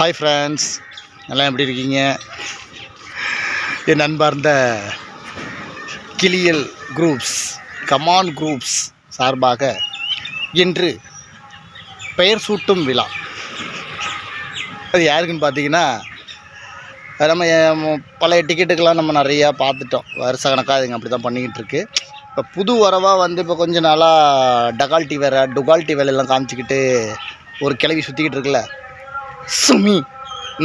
Hi friends எல்லாம் எப்படி இருக்கீங்க? என் அன்பார்ந்த கிளியல் குரூப்ஸ் கமான் குரூப்ஸ் சார்பாக இன்று பெயர் சூட்டும் விழா. அது யாருக்குன்னு பார்த்தீங்கன்னா நம்ம பழைய டிக்கெட்டுக்கெல்லாம் நம்ம நிறையா பார்த்துட்டோம். வருஷ கணக்காக அதுங்க அப்படி தான் பண்ணிக்கிட்டு இருக்கு. இப்போ புது வரவாக வந்து இப்போ கொஞ்ச நாளாக டகால்ட்டி வேறு டுகால்ட்டி வேலையெல்லாம் காமிச்சிக்கிட்டு ஒரு கிளவி சுற்றிக்கிட்டு இருக்குல்ல. சுமி.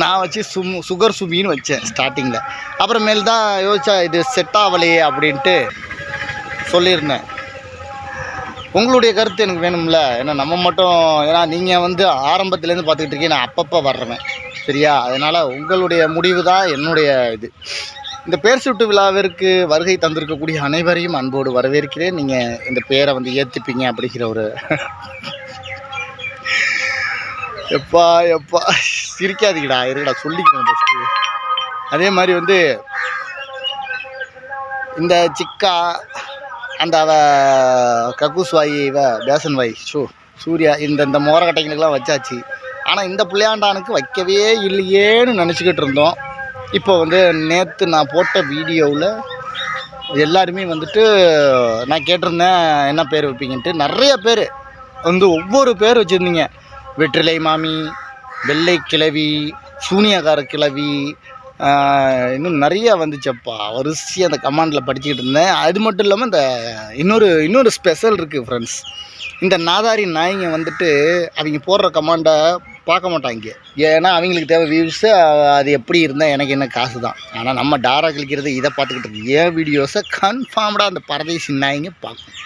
நான் வச்சு சும் சுகர் சுமின்னு வச்சேன் ஸ்டார்டிங்கில் அப்புறமேல் தான் யோசிச்சா இது செட் ஆகலையே அப்படின்ட்டு சொல்லியிருந்தேன். உங்களுடைய கருத்து எனக்கு வேணும்ல? ஏன்னா நம்ம மட்டும் ஏன்னா நீங்கள் வந்து ஆரம்பத்துலேருந்து பார்த்துக்கிட்டு இருக்கீங்க. நான் அப்பப்போ வர்றேன் சரியா? அதனால் உங்களுடைய முடிவு தான் என்னுடைய இது. இந்த பேர் சுட்டு விழாவிற்கு வருகை தந்திருக்கக்கூடிய அனைவரையும் அன்போடு வரவேற்கிறேன். நீங்கள் இந்த பேரை வந்து ஏற்றுப்பீங்க அப்படிங்கிற ஒரு எப்பா எப்பா. சிரிக்காதீங்கடா இருடா சொல்லிக்கிறேன் ஃபஸ்ட்டு அதே மாதிரி வந்து இந்த சிக்கா அந்த அவ கக்கூஸ் வாய் இவ பேசன் வாய் ஷூ சூர்யா இந்த இந்த மோரக்கட்டைங்களுக்கெல்லாம் வச்சாச்சு. ஆனால் இந்த பிள்ளையாண்டானுக்கு வைக்கவே இல்லையேன்னு நினச்சிக்கிட்டு இருந்தோம். இப்போ வந்து நேற்று நான் போட்ட வீடியோவில் எல்லாருமே வந்துட்டு நான் கேட்டிருந்தேன் என்ன பேர் வைப்பீங்கன்ட்டு. நிறைய பேர் வந்து ஒவ்வொரு பேர் வச்சுருந்தீங்க. வெற்றிலை மாமி வெள்ளை கிழவி சூனியக்கார கிழவி இன்னும் நிறையா வந்துச்சப்பா. வரிசையாக அந்த கமாண்டில் படிச்சுக்கிட்டு இருந்தேன். அது மட்டும் இல்லாமல் இந்த இன்னொரு இன்னொரு ஸ்பெஷல் இருக்குது ஃப்ரெண்ட்ஸ் இந்த நாதாரி நாய்ங்க வந்துட்டு அவங்க போடுற கமாண்டை பார்க்க மாட்டாங்க. ஏன்னா அவங்களுக்கு தேவை வியூஸு அது எப்படி இருந்தால் எனக்கு என்ன காசு தான் ஆனால் நம்ம டாரா கிளிக்கிறது இதை பார்த்துக்கிட்டு இருக்கு. ஏன் வீடியோஸை கன்ஃபார்ம்டாக அந்த பரதேசி நாய்ங்க பார்க்கும்.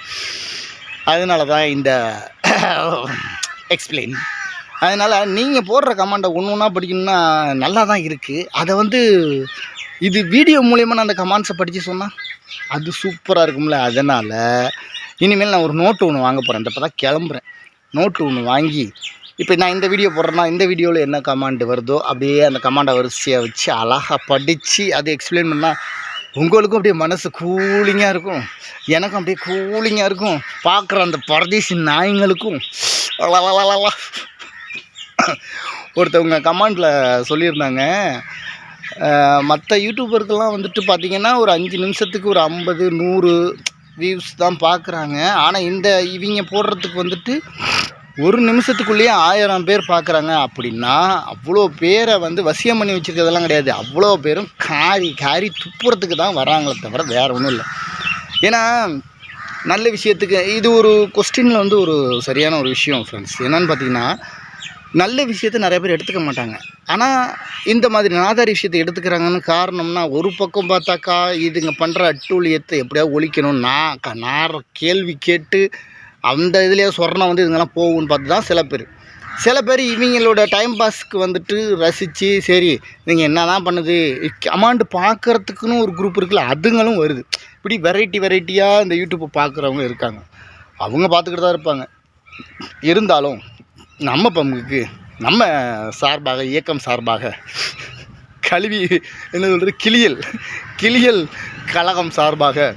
அதனால தான் இந்த எக்ஸ்பிளைன் அதனால் நீங்கள் போடுற கமாண்டை ஒன்று ஒன்றா படிக்கணும்னா நல்லா தான் இருக்குது அதை வந்து இது வீடியோ மூலயமா நான் அந்த கமெண்ட்ஸை படித்து சொன்னால் அது சூப்பராக இருக்கும்ல. அதனால் இனிமேல் நான் ஒரு நோட்டு ஒன்று வாங்க போகிறேன் இந்த இப்போ தான் கிளம்புறேன். நோட்டு ஒன்று வாங்கி இப்போ நான் இந்த வீடியோ போடுறேன்னா இந்த வீடியோவில் என்ன கமாண்டு வருதோ அப்படியே அந்த கமாண்டை வரிசையாக வச்சு அழகாக படித்து அதை எக்ஸ்பிளைன் பண்ணால் உங்களுக்கும் அப்படியே மனசு கூலிங்காக இருக்கும். எனக்கும் அப்படியே கூலிங்காக இருக்கும். பார்க்குற அந்த பரதேசி நாய்ங்களுக்கும். லலலலலா. ஒருத்தவங்க கமெண்டில் சொல்லியிருந்தாங்க. மற்ற யூடியூபருக்கெல்லாம் வந்துட்டு பார்த்தீங்கன்னா ஒரு அஞ்சு நிமிஷத்துக்கு ஒரு ஐம்பது நூறு வியூஸ் தான் பார்க்குறாங்க ஆனால் இந்த இவங்க போடுறதுக்கு வந்துட்டு ஒரு நிமிஷத்துக்குள்ளேயே ஆயிரம் பேர் பார்க்குறாங்க அப்படின்னா அவ்வளோ பேரை வந்து வசியம் பண்ணி வச்சுருக்கிறதெல்லாம் கிடையாது. அவ்வளோ பேரும் காரி காரி துப்புறத்துக்கு தான் வராங்களே தவிர வேறு ஒன்றும் இல்லை. ஏன்னா நல்ல விஷயத்துக்கு இது ஒரு கொஸ்டினில் வந்து ஒரு சரியான ஒரு விஷயம் ஃப்ரெண்ட்ஸ் என்னென்னு பார்த்தீங்கன்னா நல்ல விஷயத்தை நிறைய பேர் எடுத்துக்க மாட்டாங்க. ஆனால் இந்த மாதிரி நாதாரி விஷயத்தை எடுத்துக்கிறாங்கன்னு காரணம்னா ஒரு பக்கம் பார்த்தாக்கா இதுங்க பண்ணுற அட்டூழியத்தை எப்படியாவது ஒழிக்கணும் நான் க- நான் கேள்வி கேட்டு அந்த இதுலேயே சொரணம் வந்து இதுங்கெல்லாம் போகும்னு பார்த்து தான் சில பேர். சில பேர் இவங்களோட டைம் பாஸ்க்கு வந்துட்டு ரசித்து சரி நீங்கள் என்ன தான் பண்ணுது அமௌண்ட் பார்க்குறதுக்குன்னு ஒரு குரூப் இருக்குல்ல அதுங்களும் வருது. இப்படி வெரைட்டி வெரைட்டியாக இந்த யூடியூப்பை பார்க்குறவங்க இருக்காங்க. அவங்க பார்த்துக்கிட்டு தான் இருப்பாங்க. இருந்தாலும் நம்ம பங்குக்கு நம்ம சார்பாக இயக்கம் சார்பாக கல்வி என்ன சொல்கிறது கிளியல் கிளியல் கழகம் சார்பாக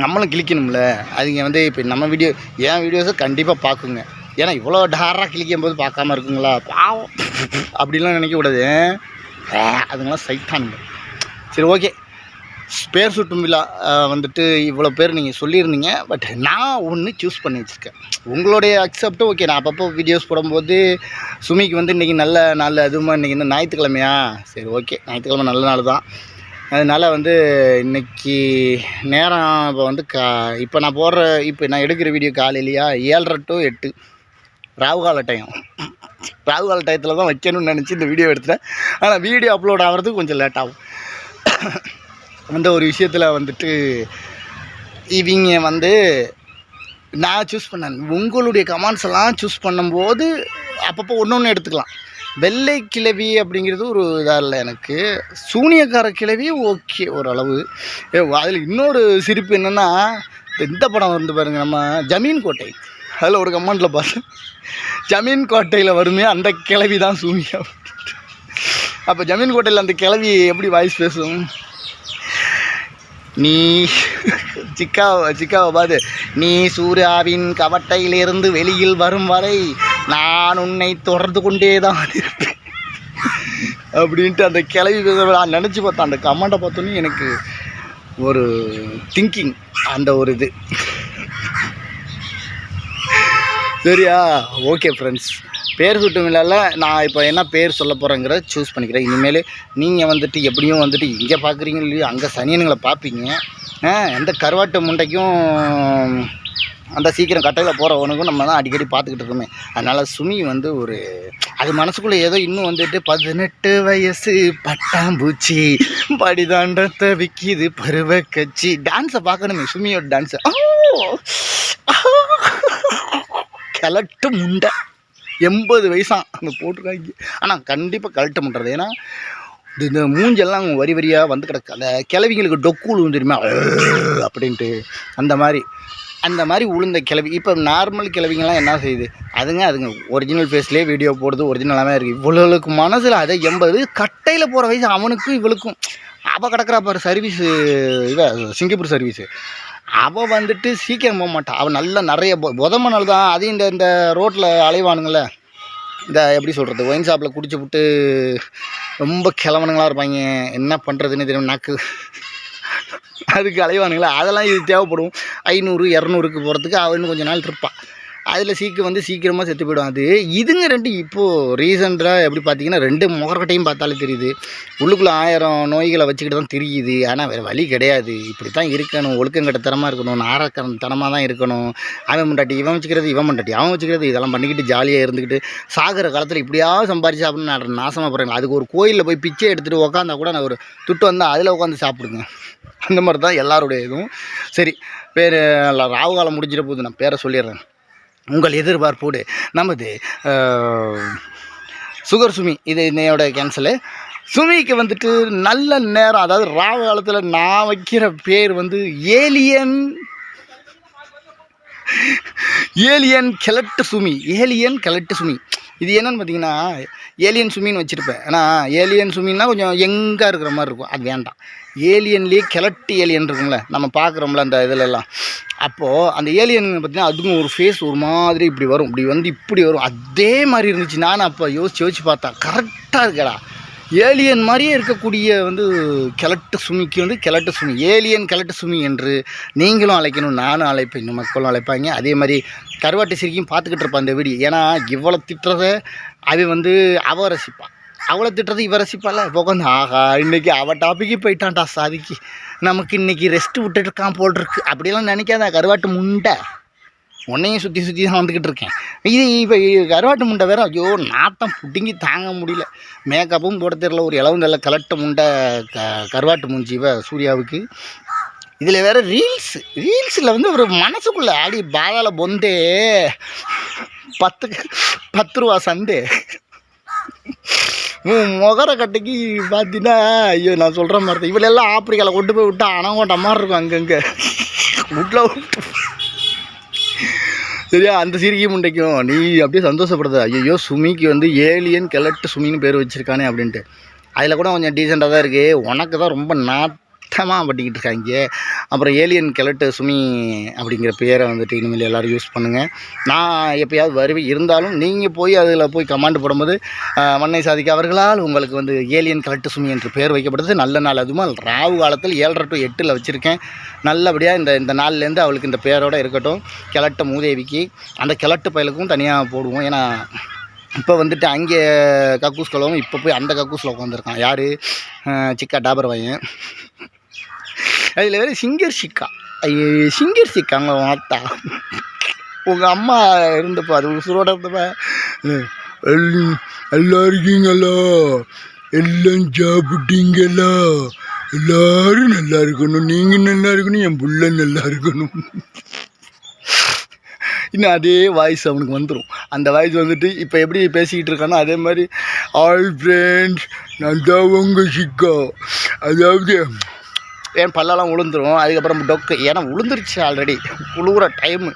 நம்மளும் கிளிக்கணும்ல. அதுங்க வந்து இப்போ நம்ம வீடியோ என் வீடியோஸை கண்டிப்பாக பார்க்குங்க. ஏன்னா இவ்வளோ டாராக கிளிக்கும் போது பார்க்காம இருக்குங்களா? பாவம். அப்படிலாம் நினைக்கக்கூடாது. அதுங்களாம் சைத்தானுங்க. சரி ஓகே. பேர் சுட்டும் விழா வந்துட்டு இவ்வளோ பேர் நீங்கள் சொல்லியிருந்தீங்க பட் நான் ஒன்று சூஸ் பண்ணி வச்சுருக்கேன். உங்களுடைய அக்செப்டும் ஓகே நான் அப்பப்போ வீடியோஸ் போடும்போது சுமிக்கு வந்து இன்றைக்கி நல்ல நாள் அதுமா இன்றைக்கி என்ன ஞாயிற்றுக்கிழமையா? சரி ஓகே ஞாயிற்றுக்கிழமை நல்ல நாள் தான். அதனால் வந்து இன்னைக்கு நேரம் இப்போ வந்து கா இப்போ நான் போடுற இப்போ நான் எடுக்கிற வீடியோ காலையிலையா? ஏழரை டு எட்டு. ராகுகால டைம் ராகுகால டயத்தில் தான் வைக்கணும்னு நினச்சி இந்த வீடியோ எடுத்துட்டேன். ஆனால் வீடியோ அப்லோட் ஆகிறதுக்கு கொஞ்சம் லேட் ஆகும். அந்த ஒரு விஷயத்தில் வந்துட்டு இவங்க வந்து நான் சூஸ் பண்ணேன். உங்களுடைய கமெண்ட்ஸ் எல்லாம் சூஸ் பண்ணும்போது அப்பப்போ ஒன்று ஒன்று எடுத்துக்கலாம். வெள்ளை கிழவி அப்படிங்கிறது ஒரு இதாக இல்லை எனக்கு. சூனியக்கார கிழவி ஓகே ஓரளவு. அதில் இன்னொரு சிரிப்பு என்னென்னா இந்த படம் வந்து பாருங்க நம்ம ஜமீன் கோட்டை. அதில் ஒரு கமெண்டில் பார்த்து ஜமீன் கோட்டையில் வருமே அந்த கிழவி தான் சூனியா அப்போ ஜமீன் கோட்டையில் அந்த கிழவி எப்படி வாய்ஸ் பேசும்? நீ சிக்காவை சிக்காவை பாது. நீ சூர்யாவின் கவட்டையிலிருந்து வெளியில் வரும் வரை நான் உன்னை தொடர்ந்து கொண்டே தான் இருப்பேன். அப்படின்ட்டு அந்த கிளவி நான் நினச்சி பார்த்தேன். அந்த கமெண்ட்டை பார்த்தோன்னே எனக்கு ஒரு திங்கிங் அந்த ஒரு இது. சரியா? ஓகே ஃப்ரெண்ட்ஸ் பேர் சுட்டும் இல்லால நான் இப்போ என்ன பேர் சொல்ல போகிறேங்கிறத சூஸ் பண்ணிக்கிறேன் இனிமேல் நீங்கள் வந்துட்டு எப்படியும் வந்துட்டு இங்கே பார்க்குறீங்க இல்லையோ அங்கே சனியனுங்களை பார்ப்பீங்க எந்த கருவாட்டு முண்டைக்கும் அந்த சீக்கிரம் கட்டையில் போகிறவனுக்கும் நம்ம தான் அடிக்கடி பார்த்துக்கிட்டு இருக்கோமே அதனால் சுமி வந்து ஒரு அது மனசுக்குள்ளே ஏதோ இன்னும் வந்துட்டு பதினெட்டு வயசு பட்டாம்பூச்சி படிதாண்டத்தை விற்கிது பருவ கட்சி டான்ஸை பார்க்கணுமே சுமியோட டான்ஸை கிளட்டு முண்டை எண்பது வயசான் அந்த போட்டிருக்காங்க. ஆனால் கண்டிப்பாக கழட்ட பண்ணுறது ஏன்னா இது இந்த மூஞ்செல்லாம் வரி வரியாக வந்து கிடக்கு. அந்த கிளவிங்களுக்கு டொக்கு உழுவும் தெரியுமா? அப்படின்ட்டு. அந்த மாதிரி. அந்த மாதிரி உளுந்த கிளவி இப்போ நார்மல் கிழவிங்கெல்லாம் என்ன செய்யுது? அதுங்க அதுங்க ஒரிஜினல் ஃபேஸ்லேயே வீடியோ போடுறது ஒரிஜினலாகவே இருக்குது இவ்வளோக்கு மனசில் அதை எண்பது. கட்டையில் போகிற வயசு அவனுக்கும் இவளுக்கும். அவள் கிடக்குறா பாரு சர்வீஸு இவ சிங்கப்பூர் சர்வீஸு அவள் வந்துட்டு சீக்கிரம் போக மாட்டாள் அவள் நல்லா நிறைய பொ- நாள் தான். அதையும் இந்த இந்த ரோட்டில் அலைவானுங்கள இந்த எப்படி சொல்கிறது ஒயின் ஷாப்பில் குடிச்சு விட்டு ரொம்ப கிளவனுங்களா இருப்பாங்க. என்ன பண்ணுறதுன்னு தெரியும் நாக்கு அதுக்கு அலைவானுங்களா. அதெல்லாம் இது தேவைப்படும். ஐநூறு இரநூறுக்கு போகிறதுக்கு அவள் இன்னும் கொஞ்சம் நாள் இருப்பாள் அதில் சீக்கிரம் வந்து சீக்கிரமாக செத்து போயிடும். அது இதுங்க ரெண்டு இப்போது ரீசெண்டாக எப்படி பார்த்தீங்கன்னா ரெண்டு முகரக்கட்டையும் பார்த்தாலே தெரியுது. உள்ளுக்குள்ளே ஆயிரம் நோய்களை வச்சுக்கிட்டு தான் தெரியுது. ஆனால் வேறு வழி கிடையாது. இப்படி தான் இருக்கணும். ஒழுக்கங்கட்டத்தனமாக இருக்கணும். நாரக்கன் தனமாக தான் இருக்கணும். அவன் முண்டாட்டி இவன் வச்சுக்கிறது இவன் முண்டாட்டி அவன் வச்சுக்கிறது இதெல்லாம் பண்ணிக்கிட்டு ஜாலியாக இருந்துக்கிட்டு சாகிற காலத்தில் இப்படியாவது சம்பாரிச்சு அப்படின்னு நான் நாசமாக போகிறேன் அதுக்கு ஒரு கோயிலில் போய் பிச்சை எடுத்துகிட்டு உக்காந்தா கூட நான் ஒரு துட்டு வந்தால் அதில் உட்காந்து சாப்பிடுங்க. அந்த மாதிரி தான் எல்லாருடைய இதுவும். சரி பேர் ராவு காலம் முடிஞ்சிட போகுது நான் பேரை சொல்லிடுறேன். உங்கள் எதிர்பார்ப்போடு நமது சுகர் சுமி இது என்னையோட கேன்சலு சுமிக்கு வந்துட்டு நல்ல நேரம் அதாவது ராவ காலத்தில் நான் வைக்கிற பேர் வந்து ஏலியன் ஏலியன் கிழட்டு சுமி. ஏலியன் கிழட்டு சுமி. இது என்னன்னு பார்த்தீங்கன்னா ஏலியன் சுமின்னு வச்சுருப்பேன். ஆனால் ஏலியன் சுமின்னா கொஞ்சம் எங்காக இருக்கிற மாதிரி இருக்கும். அது வேண்டாம். ஏலியன்லேயே கிழட்டு ஏலியன் இருக்கும்ல. நம்ம பார்க்குறோம்ல அந்த இதிலெல்லாம் அப்போது அந்த ஏலியன் பார்த்தீங்கன்னா அதுக்கும் ஒரு ஃபேஸ் ஒரு மாதிரி இப்படி வரும். இப்படி வந்து இப்படி வரும். அதே மாதிரி இருந்துச்சு. நானும் அப்போ யோசிச்சு யோசிச்சு பார்த்தேன். கரெக்டாக இருக்கடா. ஏலியன் மாதிரியே இருக்கக்கூடிய வந்து கிழட்டு சுமிக்கு வந்து கிழட்டு சுமி. ஏலியன் கிழட்டு சுமி என்று நீங்களும் அழைக்கணும் நானும் அழைப்பேன் இன்னும் மக்களும் அழைப்பாங்க. அதே மாதிரி கருவாட்டு சிரிக்கும் பார்த்துக்கிட்டு இருப்பான் இந்த வீடியோ ஏன்னா இவ்வளோ திட்டுறத அவன் வந்து அவ ரசிப்பான் அவளை திட்டுறது இவ ரசிப்பால உட்காந்து ஆஹா இன்றைக்கி அவள் டாப்பிக்கு போயிட்டான்டா சாதிக்கு. நமக்கு இன்றைக்கி ரெஸ்ட் விட்டுட்டு இருக்கான் போல் இருக்கு. அப்படியெல்லாம் நினைக்காத கருவாட்டு முண்டை. உன்னையும் சுற்றி சுற்றி தான் வந்துக்கிட்டு இருக்கேன். இது இப்போ கருவாட்டு முண்டை வேறு ஐயோ நாட்டம் பிடுங்கி தாங்க முடியல. மேக்கப்பும் போட தெரியல ஒரு இளவு நல்ல கலட்ட முண்டை க கருவாட்டு மூஞ்சி இவ சூர்யாவுக்கு. இதில் வேறு ரீல்ஸ் ரீல்ஸில் வந்து ஒரு மனசுக்குள்ளே ஆடி பாதாள பொந்தே. பத்து பத்து ரூபா சந்தே. முகர கட்டைக்கு பார்த்தீங்கன்னா ஐயோ நான் சொல்கிற மாதிரி தான். இவளெல்லாம் ஆப்பிரிக்காவில் கொண்டு போய் விட்டா அணங்கோட்ட மாதிரி இருக்கும் அங்கங்கே. விட்ல விட்டு சரியா? அந்த சிரிக்கி முண்டைக்கும் நீ அப்படியே சந்தோஷப்படுத. ஐயோ சுமிக்கு வந்து ஏலியன் கிழட்டு சுமின்னு பேர் வச்சுருக்கானே அப்படின்ட்டு. அதில் கூட கொஞ்சம் டீசெண்டாக தான் இருக்குது உனக்கு தான் ரொம்ப நாட்டமாக பட்டிக்கிட்டு இருக்காங்க. அப்புறம் ஏலியன் கிழட்டு சுமி அப்படிங்கிற பேரை வந்துட்டு இனிமேல் எல்லோரும் யூஸ் பண்ணுங்கள் நான் எப்பயாவது வருவேன் இருந்தாலும் நீங்கள் போய் அதில் போய் கமாண்ட் போடும்போது மண்ணை சாதிக்க அவர்களால் உங்களுக்கு வந்து ஏலியன் கிழட்டு சுமி என்று பேர் வைக்கப்படுது நல்ல நாள் அதுவும் ராவு காலத்தில் ஏழரை டு எட்டில் வச்சுருக்கேன். நல்லபடியாக இந்த இந்த நாள்லேருந்து அவளுக்கு இந்த பேரோடு இருக்கட்டும். கிழட்ட மூதேவிக்கு அந்த கிழட்டு பயலுக்கும் தனியாக போடுவோம். ஏன்னா இப்போ வந்துட்டு அங்கே கக்கூஸ் கலவும் இப்போ போய் அந்த கக்கூஸில் உட்காந்துருக்கான் யார்? சிக்கா டாபர் பையன். அதில் வேறு சிங்கர் சிக்கா. ஐயோ சிங்கர் சிக்காங்க மாத்தா உங்கள் அம்மா இருந்தப்போ அது உசுரோட இருந்தப்ப. எல்லாம் இருக்கீங்களோ? எல்லாம் சாப்பிட்டீங்களோ? எல்லாரும் நல்லா இருக்கணும். நீங்கள் நல்லா இருக்கணும் என் புள்ள நல்லா இருக்கணும். இன்னும் அதே வாய்ஸ் அவனுக்கு வந்துடும் அந்த வாய்ஸ் வந்துட்டு இப்போ எப்படி பேசிக்கிட்டு இருக்கானோ அதே மாதிரி ஆல் ஃப்ரெண்ட்ஸ் நான் தான் உங்கள் சிக்கோ. அதாவது ஏன் பல்லெல்லாம் விழுந்துரும் அதுக்கப்புறம் டொக்கு. ஏன்னா உளுந்துருச்சு ஆல்ரெடி உழுவுற டைமு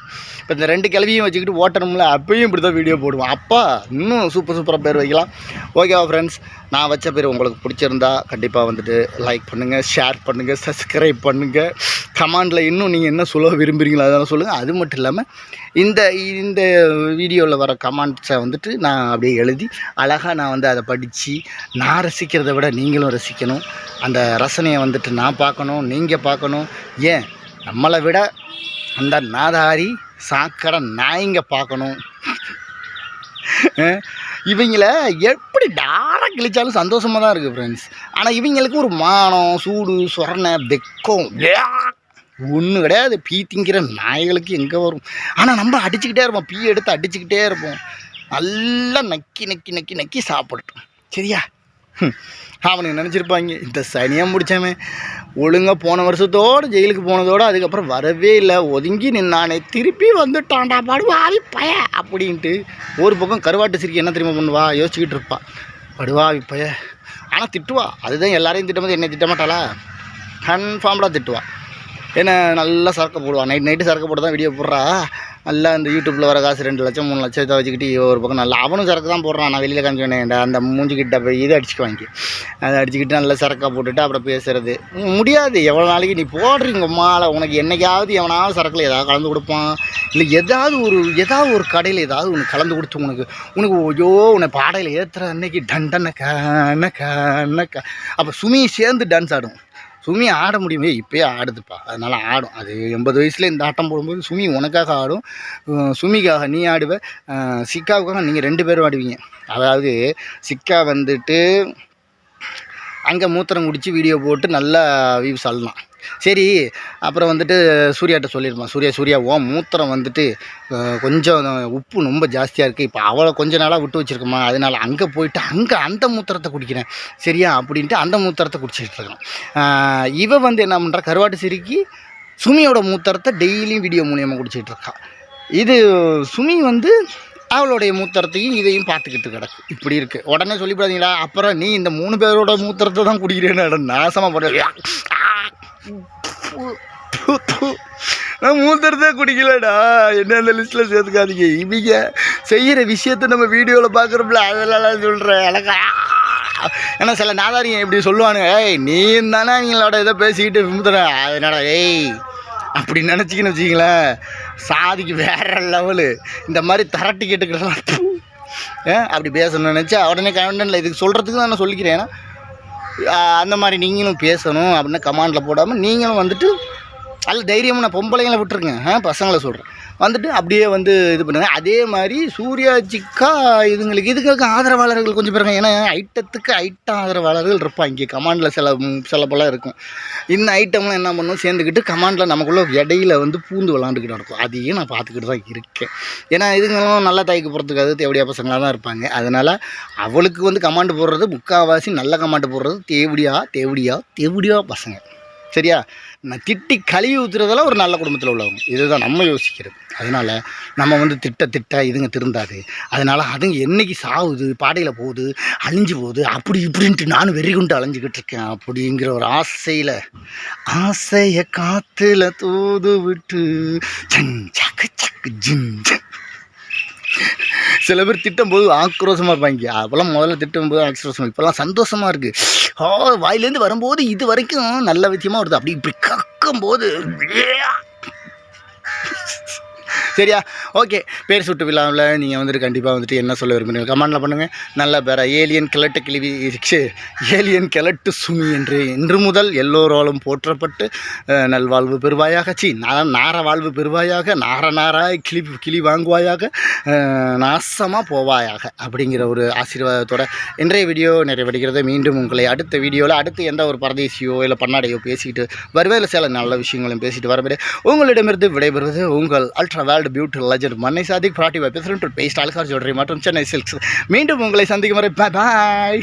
இப்போ இந்த ரெண்டு கிளவியும் வச்சுக்கிட்டு ஓட்டணும்ல அப்பயும் இப்படி தான் வீடியோ போடுவோம். அப்பா இன்னும் சூப்பர் சூப்பராக பேர் வைக்கலாம். ஓகேவா ஃப்ரெண்ட்ஸ் நான் வச்ச பேர் உங்களுக்கு பிடிச்சிருந்தா கண்டிப்பாக வந்துட்டு லைக் பண்ணுங்கள் ஷேர் பண்ணுங்கள் சப்ஸ்கிரைப் பண்ணுங்கள் கமெண்டில் இன்னும் நீங்கள் என்ன சொல்ல விரும்புகிறீங்களோ அதெல்லாம் சொல்லுங்கள் அது மட்டும் இல்லாமல் இந்த இந்த வீடியோவில் வர கமெண்ட்ஸை வந்துட்டு நான் அப்படியே எழுதி அழகாக நான் வந்து அதை படித்து நான் ரசிக்கிறதை விட நீங்களும் ரசிக்கணும். அந்த ரசனையை வந்துட்டு நான் பார்க்கணும் நீங்கள் பார்க்கணும். ஏன்? நம்மளை விட அந்த நாதாரி சாக்கடை நாய்ங்க பார்க்கணும். இவங்கள எப்படி டாராக கிழிச்சாலும் சந்தோஷமாக தான் இருக்குது ஃப்ரெண்ட்ஸ் ஆனால் இவங்களுக்கு ஒரு மானம் சூடு சொரணை வெக்கம் ஒன்றும் கிடையாது. பீ திங்கிற நாய்களுக்கு எங்கே வரும்? ஆனால் நம்ம அடிச்சுக்கிட்டே இருப்போம். பீ எடுத்து அடிச்சுக்கிட்டே இருப்போம். நல்லா நக்கி நக்கி நக்கி நக்கி சாப்பிடட்டும். சரியா? அவனுக்கு நினச்சிருப்பாங்க இந்த சனியாக முடித்தவன் ஒழுங்காக போன வருஷத்தோடு ஜெயிலுக்கு போனதோடு அதுக்கப்புறம் வரவே இல்லை. ஒதுங்கி நின்னானே. திருப்பி வந்துட்டான்டா படுவாவி பய அப்படின்ட்டு ஒரு பக்கம் கருவாட்டு சிரிக்கி என்ன தெரியுமா பண்ணுவா? யோசிச்சுக்கிட்டு இருப்பா. படுவாவி பய. ஆனால் திட்டுவா. அதுதான் எல்லாரையும் திட்டும்போது என்ன திட்டமாட்டாளா? கன்ஃபார்ம்டாக திட்டுவா. ஏன்னா நல்லா சரக்கு போடுவான் நைட் நைட்டு சரக்கு போட்டு தான் வீடியோ போடுறா. நல்லா இந்த யூடியூப்பில் வர காசு ரெண்டு லட்சம் மூணு லட்சத்தை வச்சுக்கிட்டு ஒரு பக்கம் நல்லா அவனும் சரக்கு தான் போடுறான். நான் வெளியில் காமிச்சேன் அந்த மூஞ்சிக்கிட்ட போய் இதை அடிச்சுக்க வாங்கி. அதை அடிச்சுக்கிட்டு நல்லா சரக்காக போட்டுட்டு அப்புறம் பேசுறது. முடியாது. எவ்வளோ நாளைக்கு நீ போடுறீங்க மாலை. உனக்கு என்னைக்காவது எவனாவது சரக்கில் ஏதாவது கலந்து கொடுப்பான். இல்லை ஏதாவது ஒரு ஏதாவது ஒரு கடையில் ஏதாவது ஒன்று கலந்து கொடுத்து உனக்கு உனக்கு ஐயோ உன்னை பாடையில் ஏற்றுற அன்னைக்கு டன் டன்ன கண்ண கண்ண அப்போ சுமி சேர்ந்து டான்ஸ் ஆடும். சுமி ஆட முடியுமே இப்போயே ஆடுதுப்பா. அதனால் ஆடும். அது எண்பது வயசில் இந்த ஆட்டம் போடும்போது சுமி உனக்காக ஆடும். சுமிக்காக நீ ஆடுவ. சிக்காவுக்காக நீங்கள் ரெண்டு பேரும் ஆடுவீங்க. அதாவது சிக்கா வந்துட்டு அங்கே மூத்திரம் குடித்து வீடியோ போட்டு நல்லா வியூஸ் அள்ளலாம் சரி அப்புறம் வந்துட்டு சூர்யாட்ட சொல்லியிருப்பான் சூர்யா சூர்யா ஓ மூத்திரம் வந்துட்டு கொஞ்சம் உப்பு ரொம்ப ஜாஸ்தியாக இருக்குது இப்போ அவளை கொஞ்ச நாளாக விட்டு வச்சுருக்கோமா. அதனால் அங்கே போயிட்டு அங்கே அந்த மூத்திரத்தை குடிக்கிறேன். சரியா? அப்படின்ட்டு அந்த மூத்திரத்தை குடிச்சிட்டு இருக்கான். இவன் இவ வந்து என்ன பண்ணுறா கருவாட்டு சிரிக்கி சுமியோட மூத்திரத்தை டெய்லியும் வீடியோ மூலியமாக குடிச்சிட்டு இருக்கா. இது சுமி வந்து அவளுடைய மூத்திரத்தையும் இதையும் பார்த்துக்கிட்டு கிடக்கு. இப்படி இருக்குது உடனே சொல்லிவிடாதீங்களா? அப்புறம் நீ இந்த மூணு பேரோட மூத்திரத்தை தான் குடிக்கிறேன்னு நாசமாக போட நான் மூத்திரத்தை குடிக்கலடா. என்ன அந்த லிஸ்ட்டில் சேர்த்துக்காதீங்க. இவங்க செய்கிற விஷயத்த நம்ம வீடியோவில் பார்க்குறோம்ல அதெல்லாம் சொல்கிறேன் அழகா. ஏன்னா சில நாதாரிங்க இப்படி சொல்லுவானுங்க. ஏய் நீ தானே நீங்களோட இதை பேசிக்கிட்டு விமுத்துற அதனால ஏய் அப்படி நினச்சிக்கின்னு வச்சிங்களேன் சாதிக்கு வேற லெவலு இந்த மாதிரி தரட்டி கேட்டுக்கிறலாம் அப்படி பேசணும்னு நினச்சா உடனே கமெண்டில் இதுக்கு சொல்கிறதுக்கு தான் நான் சொல்லிக்கிறேன். ஏன்னா அந்த மாதிரி நீங்களும் பேசணும் அப்படின்னு கமாண்டில் போடாமல் நீங்களும் வந்துட்டு அல்ல தைரியமாக நான் பொம்பளைங்களை விட்டுருங்க பசங்களை சொல்கிறேன் வந்துட்டு அப்படியே வந்து இது பண்ணுங்க அதே மாதிரி சூர்யாஜிக்கா இதுங்களுக்கு இதுக்கு ஆதரவாளர்கள் கொஞ்சம் பேருங்க ஏன்னா ஐட்டத்துக்கு ஐட்ட ஆதரவாளர்கள் இருப்பாங்க. இங்கே கமாண்டில் சில சில பல இருக்கும். இந்த ஐட்டம்லாம் என்ன பண்ணும்? சேர்ந்துக்கிட்டு கமாண்டில் நமக்குள்ள இடையில வந்து பூந்து விளாண்டுக்கிட்டு நடக்கும். அதையும் நான் பார்த்துக்கிட்டு தான் இருக்கேன். ஏன்னா இதுங்களும் நல்லா தாய்க்கு அது தேவடியா பசங்களாக தான் இருப்பாங்க. அதனால் அவளுக்கு வந்து கமாண்டு போடுறது முக்கால்வாசி நல்ல கமாண்டு போடுறது தேவடியா தேவடியா தேவடியா பசங்க. சரியா? நான் திட்டி கழுவி ஊற்றுறதெல்லாம் ஒரு நல்ல குடும்பத்தில் உள்ளவங்க. இதுதான் நம்ம யோசிக்கிறது. அதனால் நம்ம வந்து திட்ட திட்ட இதுங்க திருந்தாது. அதனால் அதுங்க என்னைக்கு சாகுது பாடையில் போகுது அழிஞ்சு போகுது அப்படி இப்படின்ட்டு நானும் வெறி கொண்டு அலைஞ்சிக்கிட்டு இருக்கேன் அப்படிங்கிற ஒரு ஆசையில் ஆசையை காற்றுல தூது விட்டு சன் சக்கு சக்கு ஜின் ஜன். சில பேர் திட்டும்போது ஆக்ரோஷமாக இருப்பாங்க. அப்போல்லாம் முதல்ல திட்டும்போது ஆக்ரோஷம் இப்போல்லாம் சந்தோஷமாக இருக்குது வாயிலேருந்து வரும்போது இது வரைக்கும் நல்ல விஷயமா வருது. அப்படி இப்படி கக்கும்போது சரியா? ஓகே பேர் சுட்டு விழாவில் நீங்கள் வந்துட்டு கண்டிப்பாக வந்துட்டு என்ன சொல்ல விரும்புகிறீங்க கமெண்டில் பண்ணுங்கள் நல்ல பேர ஏலியன் கிழட்டு கிளிவி இருக்கு ஏலியன் கிழட்டு சுமி என்று இன்று முதல் எல்லோராலும் போற்றப்பட்டு நல்வாழ்வு பெறுவாயாக. சி நான் நார வாழ்வு பெறுவாயாக. நார நாராய் கிளி கிளி வாங்குவாயாக. நாசமாக போவாயாக அப்படிங்கிற ஒரு ஆசீர்வாதத்தோட இன்றைய வீடியோ நிறைவடைகிறது. மீண்டும் உங்களை அடுத்த வீடியோவில் அடுத்து எந்த ஒரு பரதேசியோ இல்லை பன்னாடையோ பேசிக்கிட்டு வருவேல சில நல்ல விஷயங்களையும் பேசிட்டு வரவிட. உங்களிடமிருந்து விடைபெறுவது உங்கள் ultra world beauty legend Mannai Sadiq பிராட்டி பேசுகிறேன் பேஸ்ட் ஆல்கார் ஜோடரி மற்றும் சென்னை சில்க்ஸ் மீண்டும் உங்களை சந்திக்கும் வரை பாய்